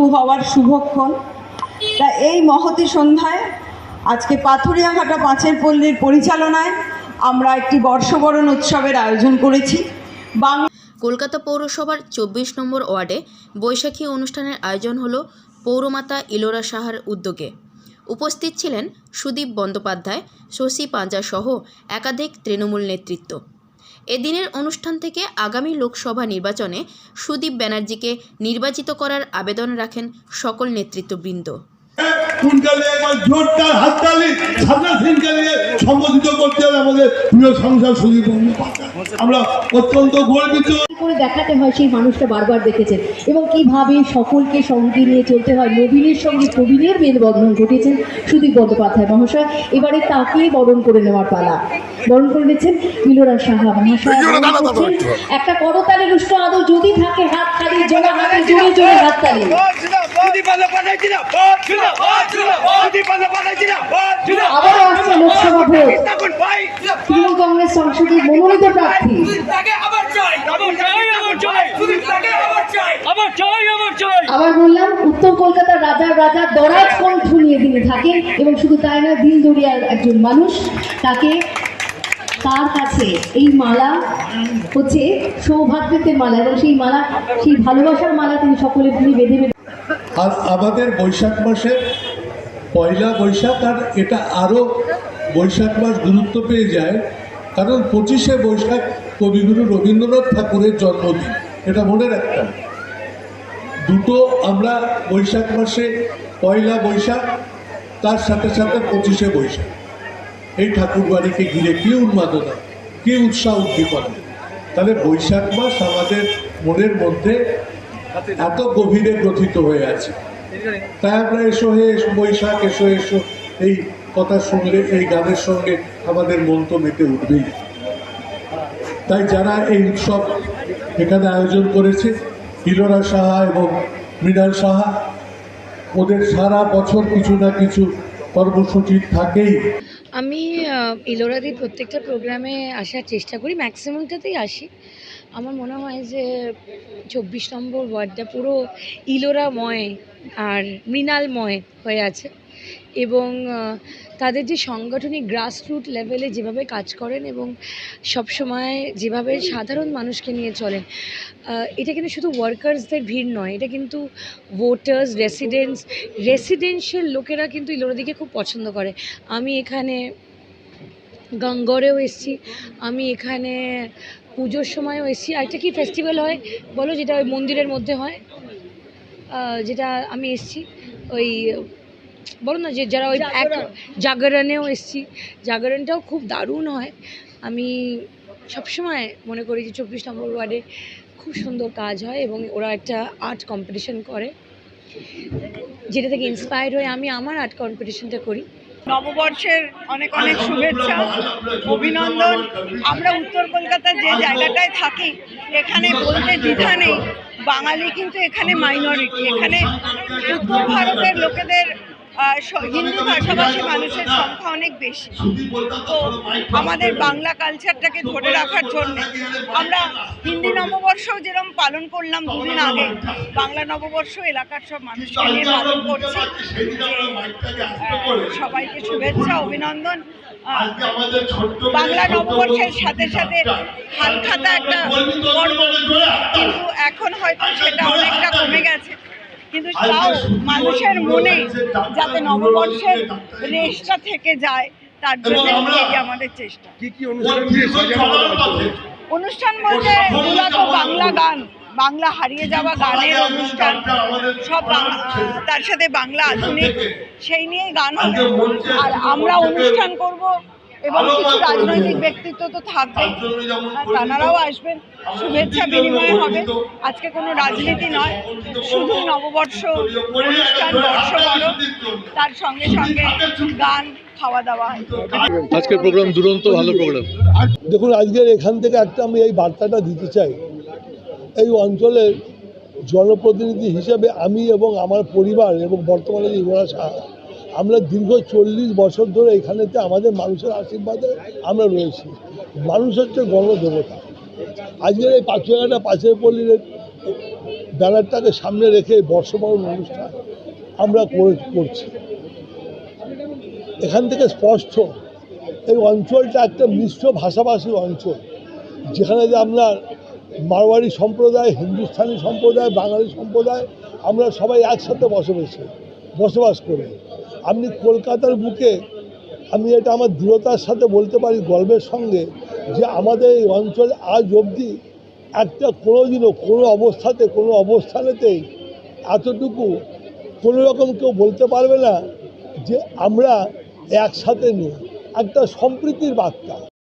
শুরু হওয়ার শুভক্ষণ। তা এই মহতি সন্ধ্যায়, আজকে পাথুরিয়াঘাটা পাঁচের পল্লীর পরিচালনায় আমরা একটি বর্ষবরণ উৎসবের আয়োজন করেছি। কলকাতা পৌরসভার চব্বিশ নম্বর ওয়ার্ডে বৈশাখী অনুষ্ঠানের আয়োজন হল পৌরমাতা ইলোরা সাহার উদ্যোগে। উপস্থিত ছিলেন সুদীপ বন্দ্যোপাধ্যায়, শশী পাঁজা সহ একাধিক তৃণমূল নেতৃত্ব। এদিনের অনুষ্ঠান থেকে আগামী লোকসভা নির্বাচনে সুদীপ ব্যানার্জিকে নির্বাচিত করার আবেদন রাখেন সকল নেতৃত্ববৃন্দ। কুনকালে একবার জোরদার হাততালি সাদা সিনকালিকে সম্বোধিত করতে হবে আমাদের প্রিয় সংসদ সুদীপ আমরা অত্যন্ত গর্বিত। করে দেখাতে হয় সেই মানুষটা বারবার দেখেছেন? এবং কীভাবে সকলকে সঙ্গে নিয়ে চলতে হয়? নবীনের সঙ্গে প্রবীণের মেলবন্ধন ঘটিয়েছেন সুদীপ বন্দ্যোপাধ্যায় মহাশয়। এবারে তাকে বরণ করে নেওয়ার পালা। বরণ করে নিচ্ছেন মিলোরা সাহা মহাশয়। একটা করতালের উষ্ণ আদৌ যদি থাকে হাত তালি জোড়া হাতে জোরে জোরে হাত তালি। তৃণমূল কংগ্রেস সংসদের মনোনীত প্রার্থী আবার বললাম, উত্তর কলকাতার রাজার রাজা দরাজ কণ্ঠ নিয়ে থাকেন এবং শুধু তাই নয় দিল দরিয়ার একজন মানুষ, তাকে তার কাছে এই মালা হচ্ছে সৌভাগ্যের মালা, এবং সেই মালা, সেই ভালোবাসার মালা তিনি সকলে তিনি বেঁধে বেঁধে আর আমাদের বৈশাখ মাসে পয়লা বৈশাখ, আর এটা আরও বৈশাখ মাস গুরুত্ব পেয়ে যায়, কারণ পঁচিশে বৈশাখ কবিগুরু রবীন্দ্রনাথ ঠাকুরের জন্মদিন, এটা মনে রাখতে হবে। দুটো আমরা বৈশাখ মাসে পয়লা বৈশাখ, তার সাথে সাথে পঁচিশে বৈশাখ। এই ঠাকুর বাড়িকে ঘিরে কী উন্মাদনা, কী উৎসাহ উদ্দীপনা। তাহলে বৈশাখ মাস আমাদের মনের মধ্যে এত গভীরে গ্রথিত হয়ে আছে। তাই আমরা এসো, হে বৈশাখ, এসো এসো, এই কথা শুনলে, এই গানের সঙ্গে আমাদের মন তো মেতে উঠবেই। তাই যারা এই উৎসব এখানে আয়োজন করেছে ইলোরা সাহা এবং মৃণাল সাহা, ওদের সারা বছর কিছু না কিছু কর্মসূচি থাকেই। আমি ইলোরাদি প্রত্যেকটা প্রোগ্রামে আসার চেষ্টা করি, ম্যাক্সিমামটাতেই আসি। আমার মনে হয় যে চব্বিশ নম্বর ওয়ার্ডটা পুরো ইলোরাময় আর মৃণালময় হয়ে আছে। এবং তাদের যে সাংগঠনিক গ্রাসরুট লেভেলে যেভাবে কাজ করেন এবং সবসময় যেভাবে সাধারণ মানুষকে নিয়ে চলেন এটা কিন্তু শুধু ওয়ার্কার্সদের ভিড় নয়, এটা কিন্তু ভোটার্স রেসিডেন্টস রেসিডেন্সিয়াল লোকেরা কিন্তু ইলোরাদিকে খুব পছন্দ করে। আমি এখানে গঙ্গরেও এসেছি, আমি এখানে পুজোর সময়ও এসেছি একটা কি ফেস্টিভ্যাল হয় বলো, যেটা ওই মন্দিরের মধ্যে হয়? যেটা আমি এসেছি, ওই বলো না যে যারা ওই এক জাগরণেও এসেছি। জাগরণটাও খুব দারুণ হয়। আমি সবসময় মনে করি যে চব্বিশ নম্বর ওয়ার্ডে খুব সুন্দর কাজ হয় এবং ওরা একটা আর্ট কম্পিটিশন করে। যেটা থেকে ইন্সপায়ার্ড হয়ে আমি আমার আর্ট কম্পিটিশনটা করি। নববর্ষের অনেক অনেক শুভেচ্ছা অভিনন্দন। আমরা উত্তর কলকাতার যে জায়গাটায় থাকি এখানে বলতে দ্বিধা নেই। বাঙালি কিন্তু এখানে মাইনরিটি এখানে উত্তর ভারতের লোকেদের হিন্দু ভাষাভাষী মানুষের সংখ্যা অনেক বেশি। তো আমাদের বাংলা কালচারটাকে ধরে রাখার জন্য আমরা হিন্দি নববর্ষও যেরকম পালন করলাম দুদিন আগে, বাংলা নববর্ষ এলাকার সব মানুষকে নিয়ে পালন করছি। সবাইকে শুভেচ্ছা, অভিনন্দন। বাংলা নববর্ষের সাথে সাথে হালখাতা একটা পর্ব কিন্তু এখন হয়তো সেটা অনেকটা কমে গেছে। কিন্তু তাও মানুষের মনে যাতে নববর্ষের রেশটা থেকে যায় তার জন্য এই আমাদের চেষ্টা। অনুষ্ঠান বলতে মূলত বাংলা গান বাংলা হারিয়ে যাওয়া গানের অনুষ্ঠান। সব বাং- তার সাথে বাংলা আধুনিক সেই নিয়েই গান হবে। আর আমরা অনুষ্ঠান করব এবং কিছু রাজনৈতিক ব্যক্তিত্ব তো থাকবেই আর তানারাও আসবেন। শুভেচ্ছা বিনিময় হবে। আজকে কোনো রাজনীতি নয়। শুধু নববর্ষ অনুষ্ঠান বর্ষ বড় তার সঙ্গে সঙ্গে গান খাওয়া দাওয়া আজকের প্রোগ্রাম দুরন্ত ভালো প্রোগ্রাম দেখুন আজকের এখান থেকে একটা আমি এই বার্তাটা দিতে চাই। এই অঞ্চলের জনপ্রতিনিধি হিসেবে আমি এবং আমার পরিবার এবং বর্তমানে যে ইমরা সাহা আমরা দীর্ঘ চল্লিশ বছর ধরে এখানেতে আমাদের মানুষের আশীর্বাদে আমরা রয়েছি। মানুষ হচ্ছে গণদেবতা। আজকের এই পাঁচুয়াঘাটা পাশের পল্লীর ব্যানারটাকে সামনে রেখে বর্ষবরণ অনুষ্ঠান আমরা করে করছি। এখান থেকে স্পষ্ট, এই অঞ্চলটা একটা মিশ্র ভাষাভাষীর অঞ্চল, যেখানে যে আপনার মারোয়ারি সম্প্রদায় হিন্দুস্থানি সম্প্রদায়, বাঙালি সম্প্রদায়, আমরা সবাই একসাথে বসবাসে, বসবাস করি। আপনি কলকাতার বুকে আমি এটা আমার দৃঢ়তার সাথে বলতে পারি গর্বের সঙ্গে যে আমাদের এই অঞ্চল আজ অবধি একটা কোনো দিনও কোনো অবস্থাতে, কোনো অবস্থানেতেই এতটুকু কোনো রকম কেউ বলতে পারবে না যে আমরা একসাথে নেই। একটা সম্প্রীতির বার্তা।